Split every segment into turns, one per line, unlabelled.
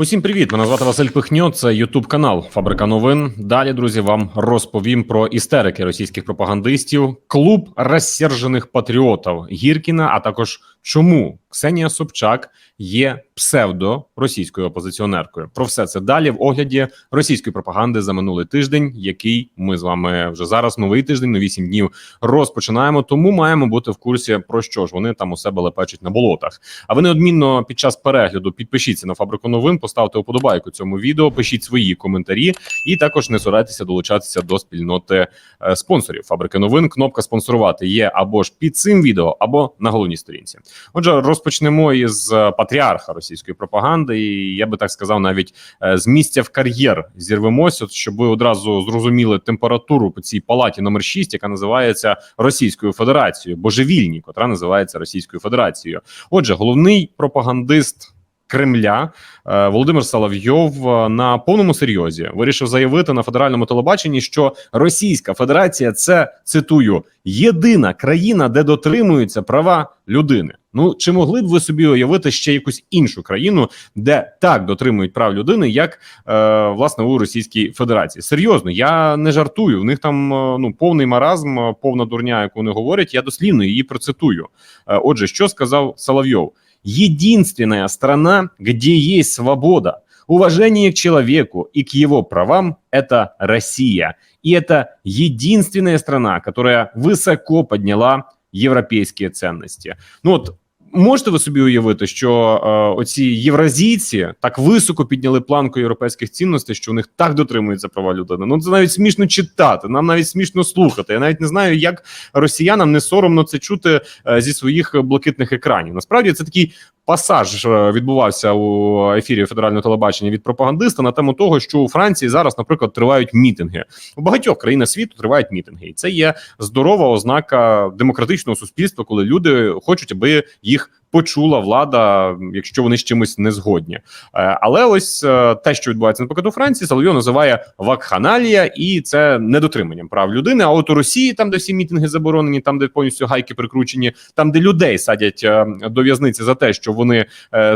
Усім привіт! Мене звати Василь Пихньо. Це Ютуб канал Фабрика новин. Далі, друзі, вам розповім про істерики російських пропагандистів, клуб розсержених патріотів Гіркіна, а також чому Ксенія Собчак є псевдо російською опозиціонеркою. Про все це далі в огляді російської пропаганди за минулий тиждень, який ми з вами вже зараз новий тиждень, нові сім днів розпочинаємо. Тому маємо бути в курсі про що ж вони там у себе лепечуть на болотах. А ви неодмінно під час перегляду підпишіться на фабрику новин, поставте вподобайку цьому відео, пишіть свої коментарі, і також не соратися долучатися до спільноти е, спонсорів фабрики новин. Кнопка спонсорувати є або ж під цим відео, або на головній сторінці. Отже, розпочнемо із е, патріарха російської пропаганди. І я би так сказав, навіть е, з місця в кар'єр зірвемося, щоб ви одразу зрозуміли температуру по цій палаті номер 6, яка називається Російською Федерацією, божевільні, котра називається Російською Федерацією. Отже, головний пропагандист. Кремля е, Володимир Соловйов е, на повному серйозі вирішив заявити на федеральному телебаченні, що Російська Федерація це цитую єдина країна, де дотримуються права людини. Ну чи могли б ви собі уявити ще якусь іншу країну, де так дотримують прав людини, як е, власне у Російській Федерації? Серйозно, я не жартую. В них там е, ну повний маразм, повна дурня, яку вони говорять. Я дослівно її процитую. Отже, що сказав Соловйов? единственная страна, где есть свобода, уважение к человеку и к его правам – это Россия. И это единственная страна, которая высоко подняла європейські цінності. Ну от можете ви собі уявити, що е, оці євразійці так високо підняли планку європейських цінностей, що у них так дотримуються права людини. Ну це навіть смішно читати, нам навіть смішно слухати. Я навіть не знаю, як росіянам не соромно це чути е, зі своїх блакитних екранів. Насправді це такий пасаж е, відбувався у ефірі федерального телебачення від пропагандиста на тему того, що у Франції зараз, наприклад, тривають мітинги у багатьох країнах світу. Тривають мітинги, і це є здорова ознака демократичного суспільства, коли люди хочуть, аби їх. Почула влада, якщо вони з чимось не згодні, Е, але ось е, те, що відбувається наприклад у Франції, Соловйов називає вакханалія, і це недотриманням прав людини. А от у Росії, там де всі мітинги заборонені, там де повністю гайки прикручені, там де людей садять е, до в'язниці за те, що вони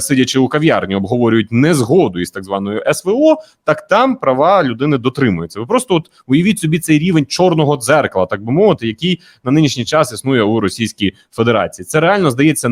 сидячи у кав'ярні, обговорюють незгоду із так званою СВО, так там права людини дотримуються. Ви просто от уявіть собі цей рівень чорного дзеркала, так би мовити, який на нинішній час існує у Російській Федерації. Це реально здається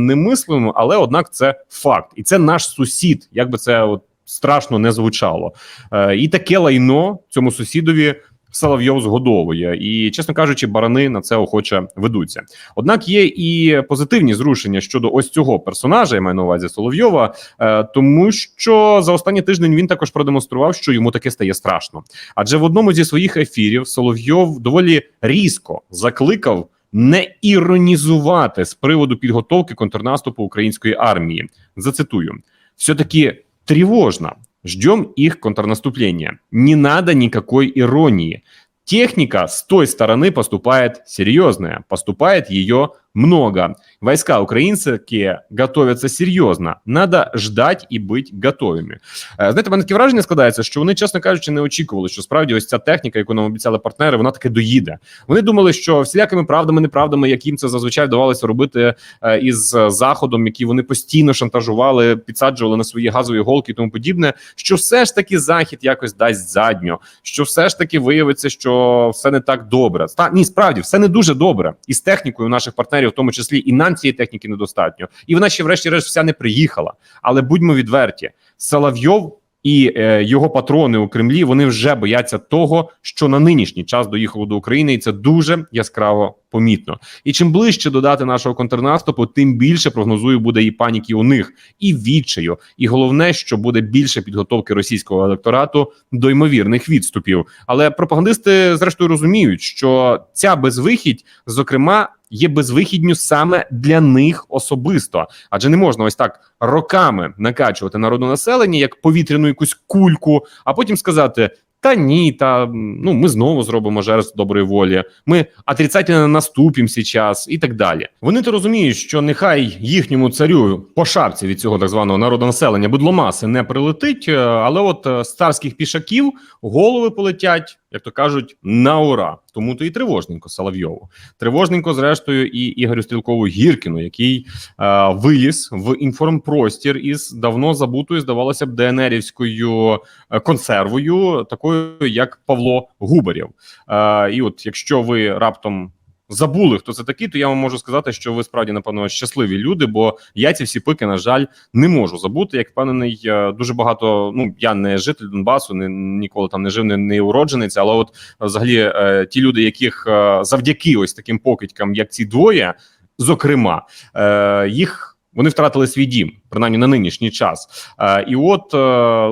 немислимим, але однак це факт, і це наш сусід, як би це от страшно не звучало. Е, і таке лайно цьому сусідові. Соловйов згодовує, і чесно кажучи, барани на це охоче ведуться. Однак є і позитивні зрушення щодо ось цього персонажа, я маю на увазі Соловйова, е, тому що за останній тиждень він також продемонстрував, що йому таке стає страшно. Адже в одному зі своїх ефірів Соловйов доволі різко закликав не іронізувати з приводу підготовки контрнаступу української армії. Зацитую: все таки тривожно. Ждем их контрнаступления. Не надо никакой иронии. Техника с той стороны поступает серьезная, поступает ее много. Войска украинские готовятся серйозно. Надо ждать і бути готовими. Е, Знаєте, мене таке враження складається, що вони, чесно кажучи, не очікували, що справді ось ця техніка, яку нам обіцяли партнери, вона таки доїде. Вони думали, що всілякими правдами, неправдами, як їм це зазвичай вдавалося робити е, із заходом, які вони постійно шантажували, підсаджували на свої газові голки і тому подібне. Що все ж таки захід якось дасть задньо, що все ж таки виявиться, що все не так добре. Ста ні, справді все не дуже добре, і з технікою наших партнерів, в тому числі і нам цієї техніки недостатньо, і вона ще, врешті-решт, вся не приїхала. Але будьмо відверті, Соловйов і е, його патрони у Кремлі вони вже бояться того, що на нинішній час доїхало до України, і це дуже яскраво помітно. І чим ближче до дати нашого контрнаступу, тим більше прогнозую буде і паніки у них, і відчаю. І головне, що буде більше підготовки російського електорату до ймовірних відступів. Але пропагандисти, зрештою, розуміють, що ця безвихідь, зокрема. Є безвихідню саме для них особисто, адже не можна ось так роками накачувати народне населення як повітряну якусь кульку, а потім сказати: та ні, та ну ми знову зробимо жест доброї волі. Ми отрицательно наступимо зараз і так далі. Вони то розуміють, що нехай їхньому царю по шапці від цього так званого народонаселення бидломаси не прилетить, е, але от е, з царських пішаків голови полетять як то кажуть, на ура. Тому то і тривожненько Соловйову. Тривожненько, зрештою, і Ігорю Стрілкову Гіркіну, який е, виліз в інформпростір із давно забутою, здавалося б, ДНРівською е, консервою, такою як Павло Губарєв. Е, і от якщо ви раптом. Забули, хто це такий, то я вам можу сказати, що ви справді напевно щасливі люди, бо я ці всі пики, на жаль, не можу забути. Як впевнений, е, дуже багато. Ну я не житель Донбасу, не ніколи там не жив, не, не уродженець. Але от взагалі е, ті люди, яких е, завдяки ось таким покидькам, як ці двоє, зокрема, е, їх. Вони втратили свій дім, принаймні на нинішній час. Е, і от е,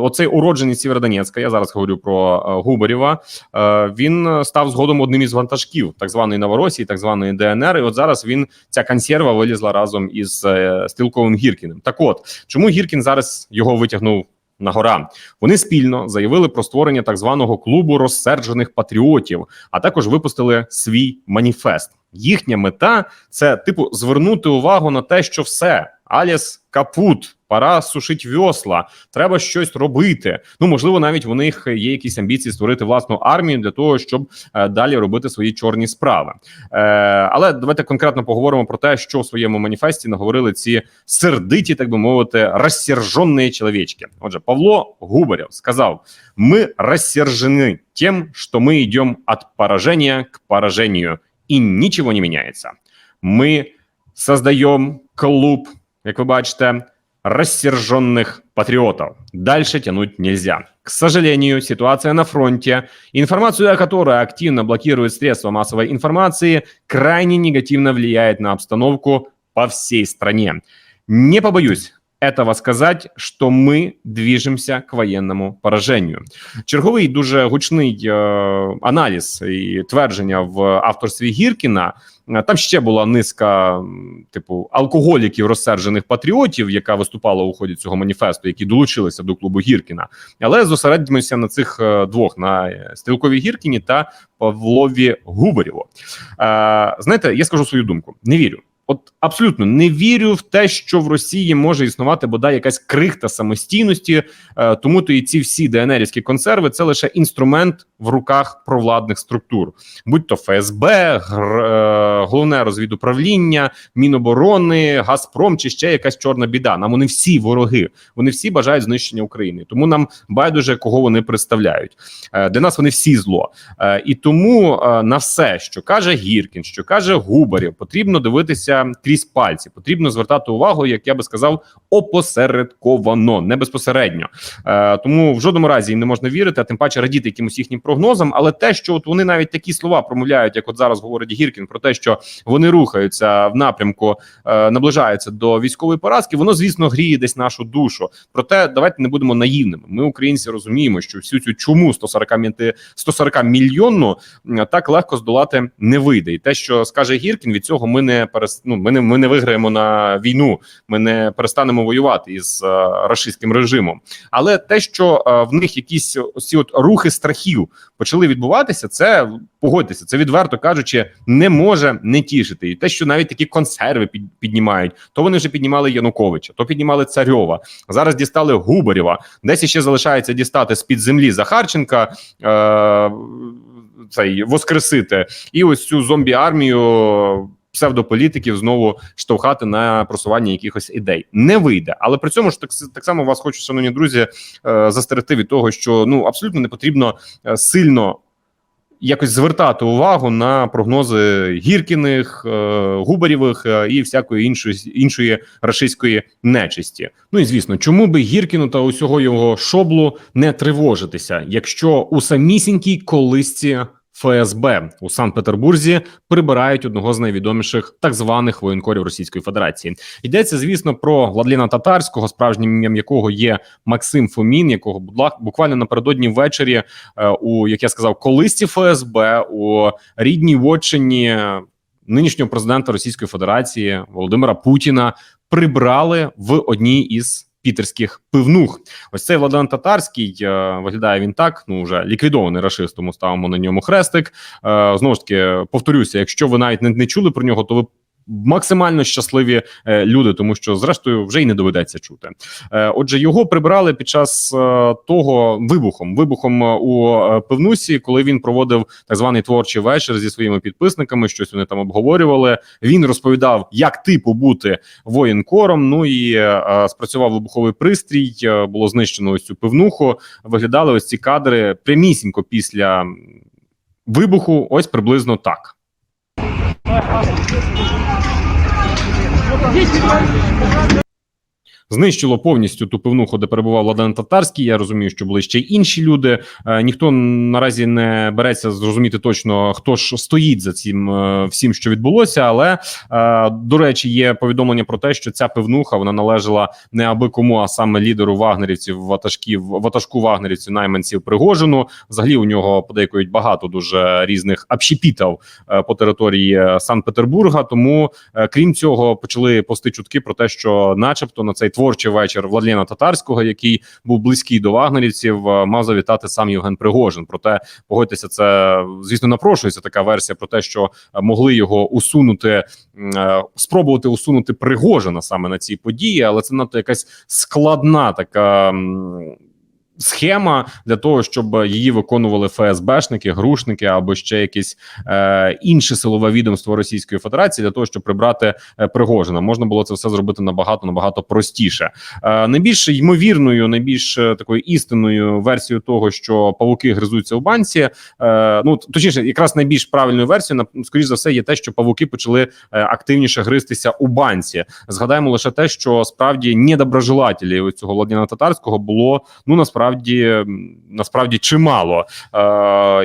оцей уродженець Сєвєродонецька, я зараз говорю про е, Губарєва. Він став згодом одним із вантажків так званої Новоросії, так званої ДНР. І от зараз він ця консерва вилізла разом із Стрілковим Гіркіним. Так, от чому Гіркін зараз його витягнув? На гора вони спільно заявили про створення так званого клубу розсерджених патріотів, а також випустили свій маніфест. Їхня мета це типу звернути увагу на те, що все Аліс капут, пора сушить вьосла, треба щось робити. Ну можливо, навіть у них є якісь амбіції створити власну армію для того, щоб е, далі робити свої чорні справи. Е, але давайте конкретно поговоримо про те, що в своєму маніфесті наговорили ці сердиті, так би мовити, розсержені чоловічки. Отже, Павло Губарєв сказав: ми розсержені тим, що ми йдемо від пораження к пораженню, і нічого не міняється. Ми создаємо клуб як ви бачите, рассерженных патриотов. Дальше тянуть нельзя. К сожалению, ситуация на фронте, информацию о которой активно блокируют средства массовой информации, крайне негативно влияет на обстановку по всей стране. Не побоюсь этого сказать, що ми двіжимося к воєнному пораженню. Черговий дуже гучний е, аналіз і твердження в авторстві Гіркіна. Е, Там ще була низка типу алкоголіків розсержених патріотів, яка виступала у ході цього маніфесту, які долучилися до клубу Гіркіна. Але зосередимося на цих е, двох: на стрілкові Гіркіні та Павлові Губарєву. Е, Знаєте, я скажу свою думку: не вірю. От абсолютно не вірю в те, що в Росії може існувати бодай якась крихта самостійності, е, тому то і ці всі ДНРівські консерви це лише інструмент в руках провладних структур, будь то ФСБ, гр, е, головне розвідуправління, Міноборони, Газпром чи ще якась чорна біда. Нам вони всі вороги, вони всі бажають знищення України. Тому нам байдуже кого вони представляють. Е, для нас вони всі зло, і тому на все, що каже Гіркін, що каже Губарєв, потрібно дивитися крізь пальці. Потрібно звертати увагу, як я би сказав, опосередковано, не безпосередньо. Е, Тому в жодному разі їм не можна вірити, а тим паче радіти якимось їхнім прогнозам. Але те, що от вони навіть такі слова промовляють, як от зараз говорить Гіркін, про те, що вони рухаються в напрямку, е, наближаються до військової поразки, воно звісно гріє десь нашу душу. Проте давайте не будемо наївними. Ми, українці, розуміємо, що всю цю чуму 140 мінти 140 мільйонну так легко здолати не вийде. І те, що скаже Гіркін, від цього ми не перес... ну, ми не ми не виграємо на війну. Ми не перестанемо воювати із е, рашистським режимом. Але те, що е, в них якісь ці от рухи страхів почали відбуватися, це погодьтеся, це відверто кажучи, не може не тішити. І те, що навіть такі консерви під, піднімають, то вони вже піднімали Януковича, то піднімали Царьова. Зараз дістали Губарєва. Десь ще залишається дістати з під землі Захарченка. Е, цей воскресити і ось цю зомбі армію псевдополітиків знову штовхати на просування якихось ідей не вийде, але при цьому ж так так само вас хочу, шановні друзі, е, застерегти від того, що ну абсолютно не потрібно е, сильно. Якось звертати увагу на прогнози гіркіних, е, губарєвих і всякої іншої іншої рашистської нечисті. Ну і звісно, чому би гіркіну та усього його шоблу не тривожитися, якщо у самісінькій колисці ФСБ у Санкт-Петербурзі прибирають одного з найвідоміших так званих воєнкорів Російської Федерації. Йдеться, звісно, про Владліна Татарського, справжнім ім'ям якого є Максим Фомін, якого буквально напередодні ввечері е, у як я сказав, колисті ФСБ у рідній вотчині нинішнього президента Російської Федерації Володимира Путіна прибрали в одній із пітерських пивнух. Ось цей Владан Татарський е, виглядає він так. Ну вже ліквідований рашист, тому ставимо на ньому хрестик. Е, знову ж таки, повторюся, якщо ви навіть не чули про нього, то ви максимально щасливі е, люди, тому що зрештою вже й не доведеться чути. Е, Отже, його прибрали під час е, того вибухом, вибухом у пивнусі, коли він проводив так званий творчий вечір зі своїми підписниками. Щось вони там обговорювали. Він розповідав, як типу бути воєнкором. Ну і спрацював вибуховий пристрій. Було знищено ось цю пивнуху. Виглядали ось ці кадри прямісінько після вибуху. Ось приблизно так. Діть! Знищило повністю ту пивнуху, де перебував Владлен Татарський. Я розумію, що були ще й інші люди. Е, ніхто наразі не береться зрозуміти точно, хто ж стоїть за цим е, всім, що відбулося. Але е, до речі, є повідомлення про те, що ця пивнуха вона належала не аби кому, а саме лідеру вагнерівців, ватажків ватажку вагнерівців, найманців Пригожину. Взагалі у нього подейкують багато дуже різних общепітів е, по території Санкт-Петербурга. Тому Крім цього, почали пости чутки про те, що, начебто, на цей творчий вечір Владлена Татарського, який був близький до вагнерівців, е, мав завітати сам Євген Пригожин. Проте погодьтеся, це звісно напрошується така версія про те, що е, могли його усунути, е, спробувати усунути Пригожина саме на цій події, але це надто якась складна така. Схема для того, щоб її виконували ФСБшники, грушники або ще якісь е, інше силове відомство Російської Федерації для того, щоб прибрати е, Пригожина. Можна було це все зробити набагато набагато простіше. Е, найбільш ймовірною, найбільш е, такою істинною версією того, що павуки гризуться у банці. Е, ну точніше, якраз найбільш правильною версією, на скоріш за все, є те, що павуки почали е, активніше гризтися у банці. Згадаємо лише те, що справді недоброжелателів цього Владимира Татарського було ну насправді м, насправді чимало. Е,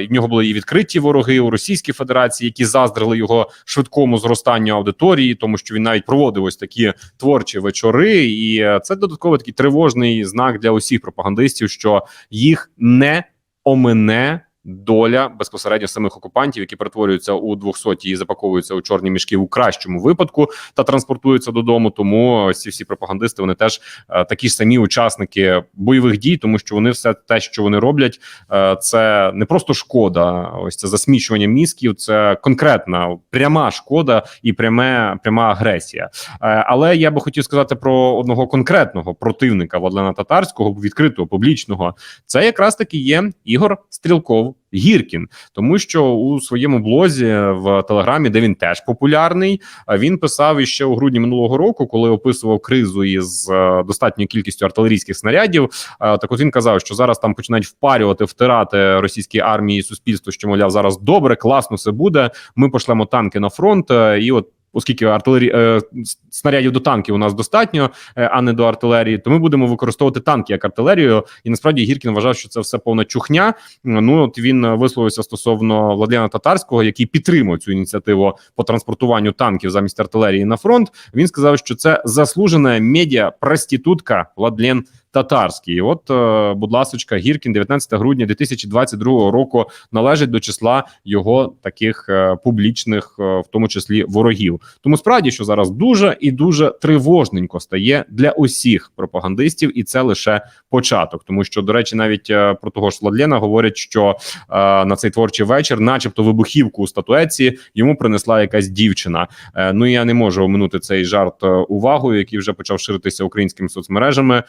в нього були і відкриті вороги у Російській Федерації, які заздрили його швидкому зростанню аудиторії, тому що він навіть проводив ось такі творчі вечори, і е, це додатково такий тривожний знак для усіх пропагандистів, що їх не омине. Доля безпосередньо самих окупантів, які перетворюються у 200 і запаковуються у чорні мішки у кращому випадку та транспортуються додому. Тому ці всі пропагандисти вони теж е, такі ж самі учасники бойових дій, тому що вони все те, що вони роблять, е, це не просто шкода. Ось це засмічування мізків, це конкретна пряма шкода і пряме пряма агресія. Е, але я би хотів сказати про одного конкретного противника Владлена Татарського, відкритого публічного. Це якраз таки є Ігор Стрілков. Гіркін, тому що у своєму блозі в Телеграмі, де він теж популярний, він писав іще у грудні минулого року, коли описував кризу із е, достатньою кількістю артилерійських снарядів. Е, так от він казав, що зараз там починають впарювати, втирати російській армії і суспільству, що мовляв зараз добре, класно все буде. Ми пошлемо танки на фронт, е, і от. Оскільки артилерії е, снарядів до танків у нас достатньо, е, а не до артилерії, то ми будемо використовувати танки як артилерію. І насправді Гіркін вважав, що це все повна чухня. Ну от він висловився стосовно Владлена Татарського, який підтримує цю ініціативу по транспортуванню танків замість артилерії на фронт. Він сказав, що це заслужена медіа проститутка Владлен Татарський. От, е, будь ласочка, Гіркін, 19 грудня 2022 року, належить до числа його таких е, публічних, е, в тому числі ворогів. Тому справді, що зараз дуже і дуже тривожненько стає для усіх пропагандистів, і це лише початок. Тому що, до речі, навіть про того ж Владлена говорять, що е, на цей творчий вечір, начебто, вибухівку у статуетці йому принесла якась дівчина. Е, ну я не можу оминути цей жарт увагою, який вже почав ширитися українськими соцмережами, е,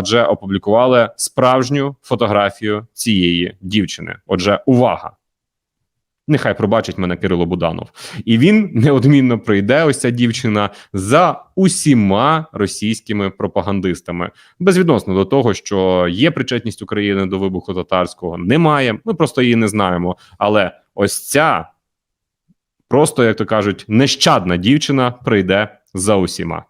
адже опублікували справжню фотографію цієї дівчини. Отже, увага. Нехай пробачить мене Кирило Буданов, і він неодмінно прийде. Ось ця дівчина за усіма російськими пропагандистами, безвідносно до того, що є причетність України до вибуху татарського, немає. Ми просто її не знаємо. Але ось ця просто, як то кажуть, нещадна дівчина прийде за усіма.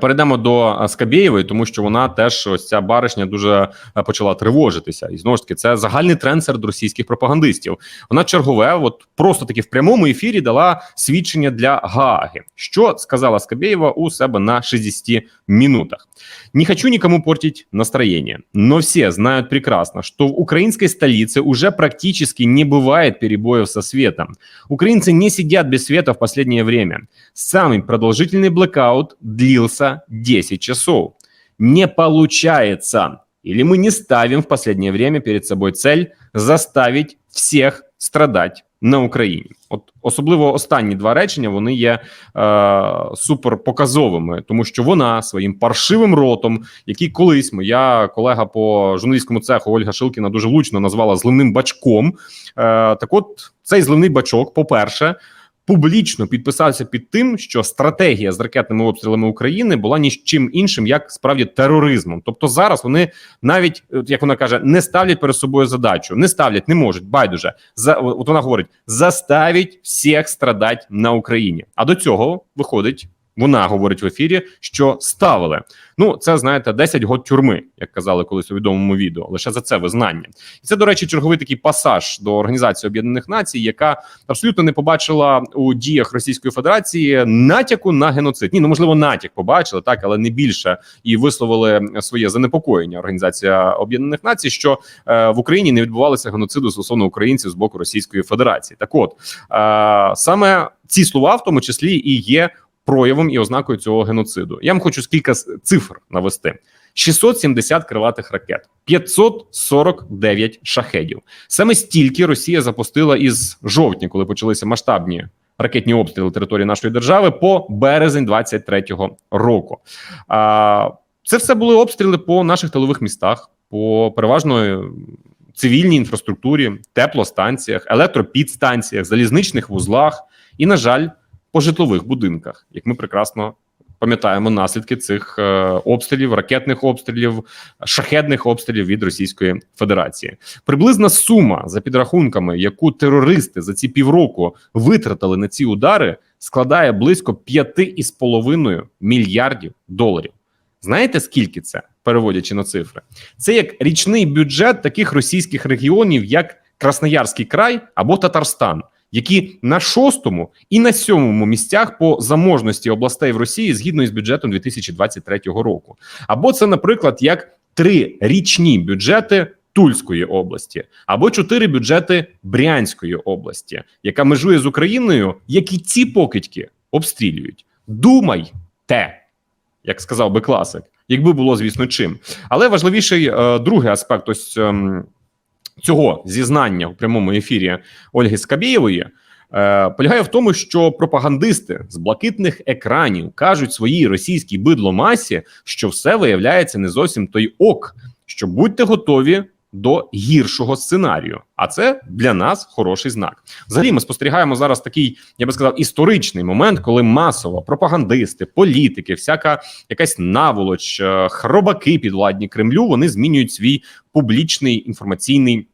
Перейдемо до е, Скабєєвої, тому що вона теж ось ця баришня дуже е, почала тривожитися, і знову ж таки це загальний тренд серед російських пропагандистів. Вона чергове, от просто таки в прямому ефірі дала свідчення для Гааги. Що сказала Скабєєва у себе на 60 минутах? Не хочу никому портить настроение, но все знают прекрасно, что в украинской столице уже практически не бывает перебоев со светом. Украинцы не сидят без света в последнее время. Самый продолжительный блэкаут длился 10 часов. Не получается. Или мы не ставим в последнее время перед собой цель заставить всех страдать на Україні. От особливо останні два речення вони є е, супер показовими, тому що вона своїм паршивим ротом, який колись моя колега по журналістському цеху Ольга Шилкіна дуже влучно назвала зливним бачком. Е, так, от цей зливний бачок, по-перше, публічно підписався під тим, що стратегія з ракетними обстрілами України була ні чим іншим, як справді тероризмом. Тобто зараз вони навіть, як вона каже, не ставлять перед собою задачу, не ставлять, не можуть. Байдуже за от вона говорить: заставіть всіх страдати на Україні. А до цього виходить. Вона говорить в ефірі, що ставили. Ну, це знаєте, 10 год тюрми, як казали колись у відомому відео. Лише за це визнання. І це, до речі, черговий такий пасаж до Організації Об'єднаних Націй, яка абсолютно не побачила у діях Російської Федерації натяку на геноцид. Ні, ну можливо, натяк побачили так, але не більше і висловили своє занепокоєння. Організація Об'єднаних Націй, що е, в Україні не відбувалося геноциду стосовно українців з боку Російської Федерації. Так, от е, саме ці слова, в тому числі, і є проявом і ознакою цього геноциду. Я вам хочу кілька цифр навести: 670 крилатих ракет, 549 шахедів. Саме стільки Росія запустила із жовтня, коли почалися масштабні. Ракетні обстріли території нашої держави по березень 23-го року. А це все були обстріли по наших тилових містах, по переважно цивільній інфраструктурі, теплостанціях, електропідстанціях, залізничних вузлах і, на жаль, по житлових будинках, як ми прекрасно пам'ятаємо наслідки цих е, обстрілів, ракетних обстрілів, шахедних обстрілів від Російської Федерації. Приблизна сума за підрахунками, яку терористи за ці півроку витратили на ці удари, складає близько 5,5 мільярдів доларів. Знаєте скільки це переводячи на цифри? Це як річний бюджет таких російських регіонів, як Красноярський край або Татарстан які на шостому і на сьомому місцях по заможності областей в Росії згідно із бюджетом 2023 року. Або це, наприклад, як три річні бюджети. Тульської області або чотири бюджети Брянської області, яка межує з Україною, які ці покидьки обстрілюють. Думай те, як сказав би класик, якби було, звісно, чим. Але важливіший е, другий аспект ось е, цього зізнання в прямому ефірі Ольги Скабєєвої е, полягає в тому, що пропагандисти з блакитних екранів кажуть своїй російській бидломасі, що все виявляється не зовсім той ок, що будьте готові до гіршого сценарію. А це для нас хороший знак. Взагалі, ми спостерігаємо зараз такий, я би сказав, історичний момент, коли масово пропагандисти, політики, всяка якась наволоч, е, хробаки підвладні Кремлю, вони змінюють свій публічний інформаційний.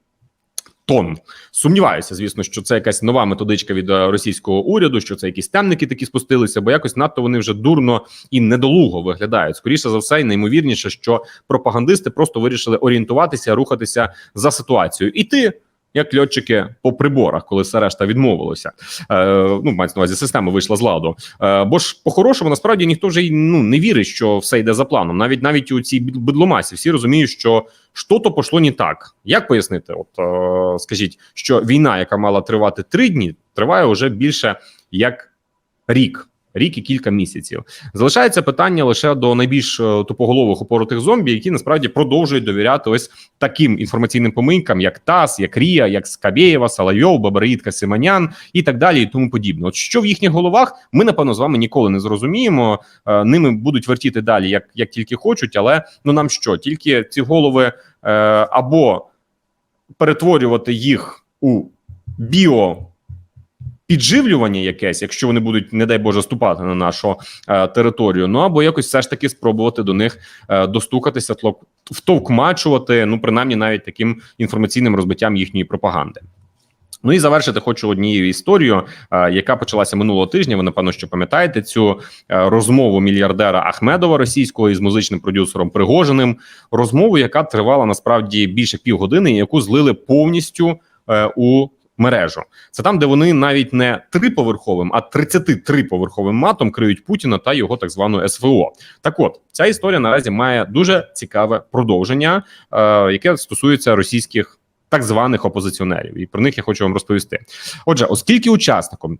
Тон сумніваюся, звісно, що це якась нова методичка від е, російського уряду, що це якісь темники такі спустилися, бо якось надто вони вже дурно і недолуго виглядають. Скоріше за все, і наймовірніше, що пропагандисти просто вирішили орієнтуватися, рухатися за ситуацією. І ти як льотчики по приборах, коли все решта відмовилося. Е, Ну мається на увазі, система вийшла з ладу. Е, Бо ж по-хорошому насправді ніхто вже й ну не вірить, що все йде за планом. Навіть навіть у цій бидломасі всі розуміють, що що то пошло не так. Як пояснити? От е, скажіть, що війна, яка мала тривати три дні, триває вже більше як рік рік і кілька місяців. Залишається питання лише до найбільш е, тупоголових упоротих зомбі, які насправді продовжують довіряти ось таким інформаційним поминкам, як ТАСС, як Рія, як Скабєєва, Салайов, Бабараїдка, Симанян і так далі, і тому подібне. От що в їхніх головах ми напевно з вами ніколи не зрозуміємо. Е, ними будуть вертіти далі, як як тільки хочуть, але ну нам що тільки ці голови е, або перетворювати їх у біо підживлювання якесь, якщо вони будуть, не дай Боже, ступати на нашу е, територію. Ну або якось все ж таки спробувати до них е, достукатися, втовкмачувати, ну принаймні навіть таким інформаційним розбиттям їхньої пропаганди. Ну і завершити хочу однією історією, е, яка почалася минулого тижня. Ви напевно, що пам'ятаєте цю е, розмову мільярдера Ахмедова російського із музичним продюсером Пригожиним. Розмову, яка тривала насправді більше півгодини, яку злили повністю е, у мережу. Це там, де вони навіть не триповерховим, а 33-поверховим матом криють Путіна та його так звану СВО. Так, от ця історія наразі має дуже цікаве продовження, е, яке стосується російських. Так званих опозиціонерів, і про них я хочу вам розповісти. Отже, оскільки учасником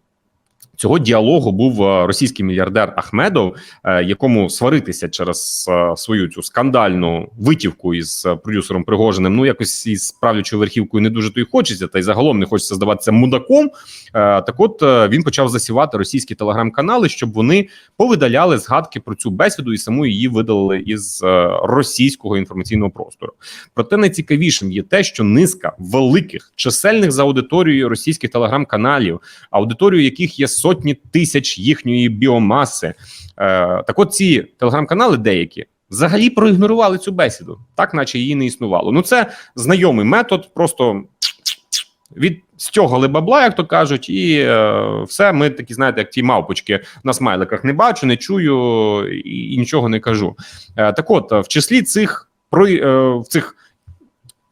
Цього діалогу був е, російський мільярдер Ахмедов, е, якому сваритися через е, свою цю скандальну витівку із продюсером Пригожиним. Ну якось із правлячою верхівкою не дуже то й хочеться, та й загалом не хочеться здаватися мудаком. Так, от він почав засівати російські телеграм-канали, щоб вони повидаляли згадки про цю бесіду і саму її видалили із російського інформаційного простору. Проте найцікавішим є те, що низка великих чисельних за аудиторією російських телеграм-каналів, аудиторію яких є сотні тисяч їхньої біомаси. Е, так, от ці телеграм-канали деякі. Взагалі проігнорували цю бесіду, так наче її не існувало. Ну це знайомий метод, просто від стягали бабла, як то кажуть, і е, все. Ми такі, знаєте, як ті мавпочки на смайликах не бачу, не чую і, і нічого не кажу. Е, так, от в числі цих про е, в цих.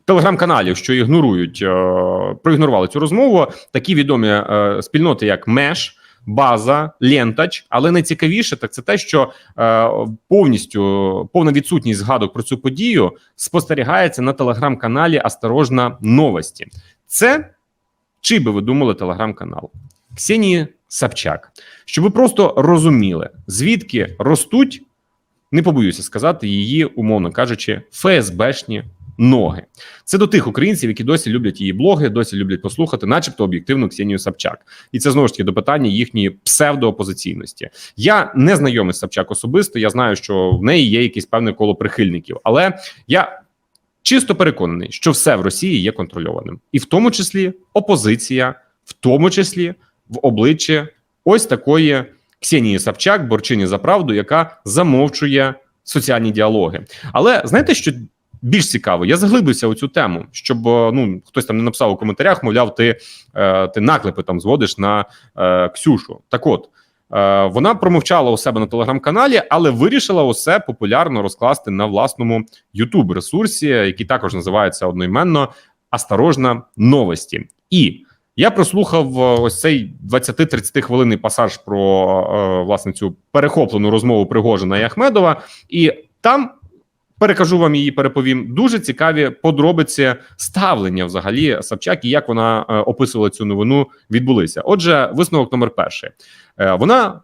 Телеграм-каналів, що ігнорують, е, проігнорували цю розмову. Такі відомі е, спільноти, як Меш, База, Лентач. Але найцікавіше так це те, що е, повністю повна відсутність згадок про цю подію спостерігається на телеграм-каналі Осторожна новості. Це чи би ви думали телеграм-канал Ксенії Сапчак, щоб ви просто розуміли, звідки ростуть, не побоюся сказати, її, умовно кажучи, ФСБшні ноги. Це до тих українців, які досі люблять її блоги, досі люблять послухати, начебто об'єктивну Ксенію Сапчак. І це знову ж таки до питання їхньої псевдоопозиційності. Я не знайомий з Сапчак особисто. Я знаю, що в неї є якесь певне коло прихильників, але я. Чисто переконаний, що все в Росії є контрольованим, і в тому числі опозиція, в тому числі в обличчі ось такої Ксенії Савчак, борчині за правду, яка замовчує соціальні діалоги. Але знаєте, що більш цікаво? Я заглибився у цю тему, щоб е, ну хтось там не написав у коментарях, мовляв, ти, е, ти наклепи там зводиш на е, Ксюшу. Так от. Е, Вона промовчала у себе на телеграм-каналі, але вирішила усе популярно розкласти на власному youtube ресурсі, який також називається одноіменно Осторожна новості. І я прослухав е, ось цей 20-30 хвилинний пасаж про власне цю перехоплену розмову Пригожина і Ахмедова, і там. Перекажу вам її, переповім дуже цікаві подробиці ставлення взагалі Собчак і як вона е, описувала цю новину відбулися. Отже, висновок номер перший. Е, вона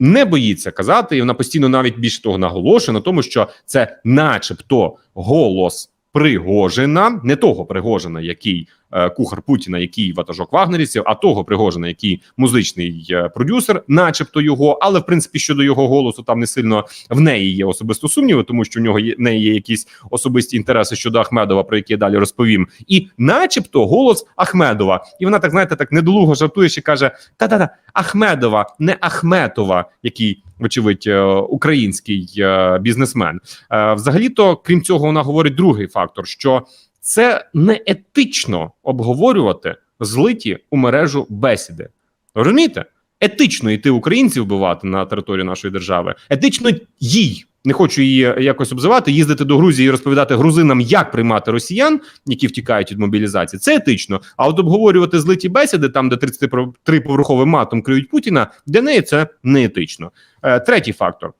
не боїться казати, і вона постійно навіть більше того наголошує на тому, що це, начебто, голос Пригожина, не того Пригожина, який кухар Путіна, який ватажок вагнерівців, а того Пригожина, який музичний е, продюсер, начебто його. Але в принципі щодо його голосу там не сильно в неї є особисто сумніви, тому що в нього є в неї є якісь особисті інтереси щодо Ахмедова, про які я далі розповім. І, начебто, голос Ахмедова, і вона так знаєте, так недолуго жартує, ще каже: та-та-та, Ахмедова, не Ахметова, який. Вочевидь, е, український е, бізнесмен. Е, Взагалі-то, крім цього, вона говорить другий фактор: що це не етично обговорювати злиті у мережу бесіди. Розумієте? Етично йти українців вбивати на території нашої держави, етично їй. Не хочу її якось обзивати, їздити до Грузії і розповідати грузинам, як приймати росіян, які втікають від мобілізації. Це етично. А от обговорювати злиті бесіди, там де 33 поверховим матом криють Путіна, для неї це не етично. Е, Третій фактор.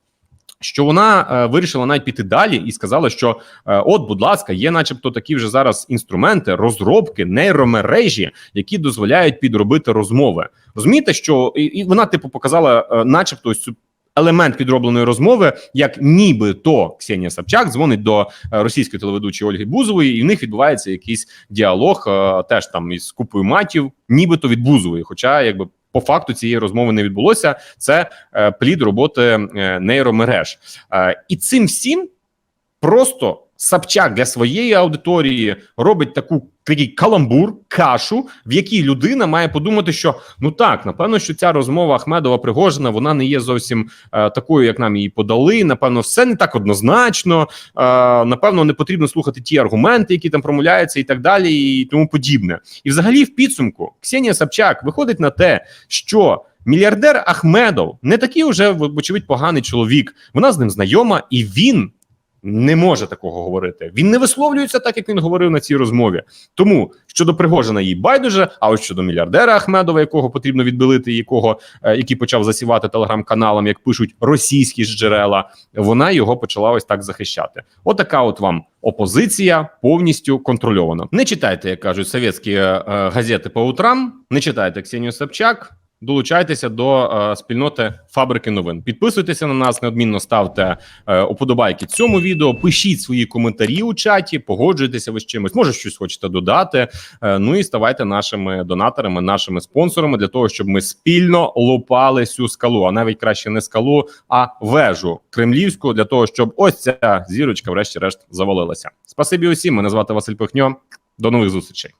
Що вона е, вирішила навіть піти далі і сказала, що е, от, будь ласка, є, начебто, такі вже зараз інструменти, розробки, нейромережі, які дозволяють підробити розмови. Розумієте, що і, вона, типу, показала, е, начебто, ось цю елемент підробленої розмови, як нібито Ксенія Собчак дзвонить до російської телеведучої Ольги Бузової, і в них відбувається якийсь діалог, теж там із купою матів, нібито від Бузової. Хоча, якби по факту цієї розмови не відбулося. Це е, плід роботи е, нейромереж, е, і цим всім просто Собчак для своєї аудиторії робить таку такий каламбур, кашу, в якій людина має подумати, що ну так, напевно, що ця розмова Ахмедова Пригожина вона не є зовсім е, такою, як нам її подали. Напевно, все не так однозначно. Е, напевно, не потрібно слухати ті аргументи, які там промовляються, і так далі, і тому подібне. І, взагалі, в підсумку Ксенія Собчак виходить на те, що. Мільярдер Ахмедов не такий уже вочевидь поганий чоловік. Вона з ним знайома, і він не може такого говорити. Він не висловлюється так, як він говорив на цій розмові. Тому щодо Пригожина їй байдуже. А ось щодо мільярдера Ахмедова, якого потрібно відбилити, якого е, який почав засівати телеграм-каналам, як пишуть російські ж джерела, вона його почала ось так захищати. Отака, от вам опозиція повністю контрольована. Не читайте, як кажуть совєтські е, газети по утрам. Не читайте Ксенію Собчак. Долучайтеся до е, спільноти фабрики новин. Підписуйтеся на нас, неодмінно ставте е, уподобайки цьому відео. Пишіть свої коментарі у чаті, погоджуйтеся ви з чимось. Може, щось хочете додати. Е, ну і ставайте нашими донаторами, нашими спонсорами для того, щоб ми спільно лопали цю скалу, а навіть краще не скалу, а вежу кремлівську для того, щоб ось ця зірочка, врешті-решт, завалилася. Спасибі усім. Мене звати Василь Пихньо. До нових зустрічей.